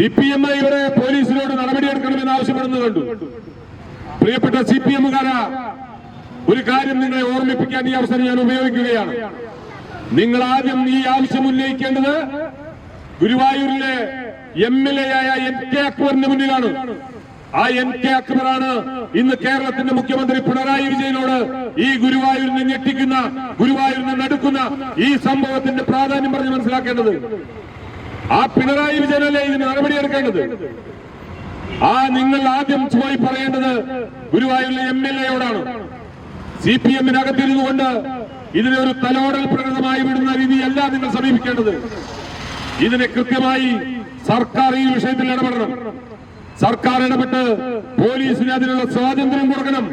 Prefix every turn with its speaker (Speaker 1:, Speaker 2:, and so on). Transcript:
Speaker 1: C P M ഇവരെ പോലീസിനോട് നടപടിയെടുക്കണമെന്ന് ആവശ്യപ്പെടുന്നത് കണ്ടു. പ്രിയപ്പെട്ട സി പി എമ്മുകാരാ ഒരു കാര്യം നിങ്ങളെ ഓർമ്മിപ്പിക്കാൻ ഈ അവസരം ഞാൻ ഉപയോഗിക്കുകയാണ്. നിങ്ങൾ ആദ്യം ഈ ആവശ്യം ഉന്നയിക്കേണ്ടത് ഗുരുവായൂരിലെ എം എൽ എ ആയ എൻ കെ അക്ബറിന്റെ മുന്നിലാണ്. ആ എൻ കെ അക്ബറാണ് ഇന്ന് കേരളത്തിന്റെ മുഖ്യമന്ത്രി പിണറായി വിജയനോട് ഈ ഗുരുവായൂരിനെ ഞെട്ടിക്കുന്ന ഗുരുവായൂരിനെ നടുക്കുന്ന ഈ സംഭവത്തിന്റെ പ്രാധാന്യം പറഞ്ഞ് മനസ്സിലാക്കേണ്ടത്. ആ പിണറായി വിജയനല്ലേ ഇതിന് നടപടിയെടുക്കേണ്ടത് ആ നിങ്ങൾ ആദ്യം പോയി പറയേണ്ടത് ഗുരുവായൂരിലെ എം എൽ എയോടാണ്. സി പി എമ്മിനകത്തിരുന്നു കൊണ്ട് ഇതിനെ ഒരു തലോടൽ പ്രകൃതമായി വിടുന്ന രീതിയല്ല നിങ്ങൾ സമീപിക്കേണ്ടത്. ഇതിനെ കൃത്യമായി സർക്കാർ ഈ വിഷയത്തിൽ ഇടപെടണം. സർക്കാർ ഇടപെട്ട് പോലീസിന് അതിനുള്ള സ്വാതന്ത്ര്യം കൊടുക്കണം.